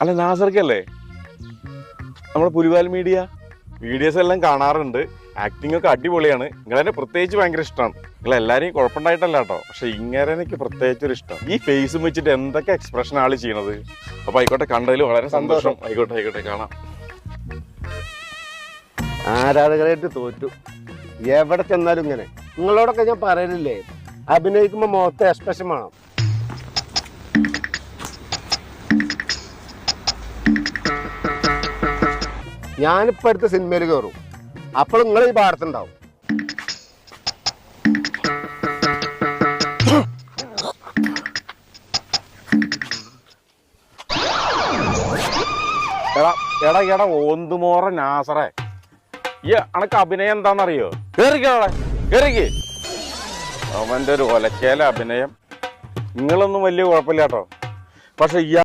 അല്ല നാസർക്കല്ലേ? നമ്മുടെ പുലിവാൽ media. Videos എല്ലാം കാണാറുണ്ട്. ആക്ടിംഗ് ഒക്കെ അടിപൊളിയാണ്. നിങ്ങളെന്നെ പ്രത്യേകിച്ച് ഭയങ്കര ഇഷ്ടമാണ് നിങ്ങൾ എല്ലാവരെയും കുഴപ്പമുണ്ടായിട്ടല്ല കേട്ടോ. പക്ഷെ ഇങ്ങനെ എനിക്ക് പ്രത്യേകിച്ച് ഒരു ഇഷ്ടം. ഈ ഫേസും വെച്ചിട്ട് എന്തൊക്കെ എക്സ്പ്രഷൻ ആൾ ചെയ്യണത്? അപ്പൊ ആയിക്കോട്ടെ കണ്ടതിൽ വളരെ സന്തോഷം. ആയിക്കോട്ടെ ആയിക്കോട്ടെ കാണാം. ആരാധകരായിട്ട് തോറ്റു. എവിടെ ചെന്നാലും ഇങ്ങനെ. നിങ്ങളോടൊക്കെ ഞാൻ പറയലില്ലേ? അഭിനയിക്കുമ്പോ മുഖത്തെ എക്സ്പ്രഷൻ വേണം. ഞാനിപ്പോ അടുത്ത സിനിമയിൽ കയറും അപ്പോൾ നിങ്ങൾ ഈ പാടത്തുണ്ടാവും എടാ എടാ എടാ ഓന്തുമോറ നാസറേ. ഈ അണക്ക് അഭിനയം എന്താണെന്നറിയോ? കേറിക്കോളെ കേറിക്ക് അവന്റെ ഒരു ഒലക്കേല അഭിനയം. നിങ്ങളൊന്നും വലിയ കുഴപ്പമില്ല കേട്ടോ. പക്ഷെ ഇയാൾ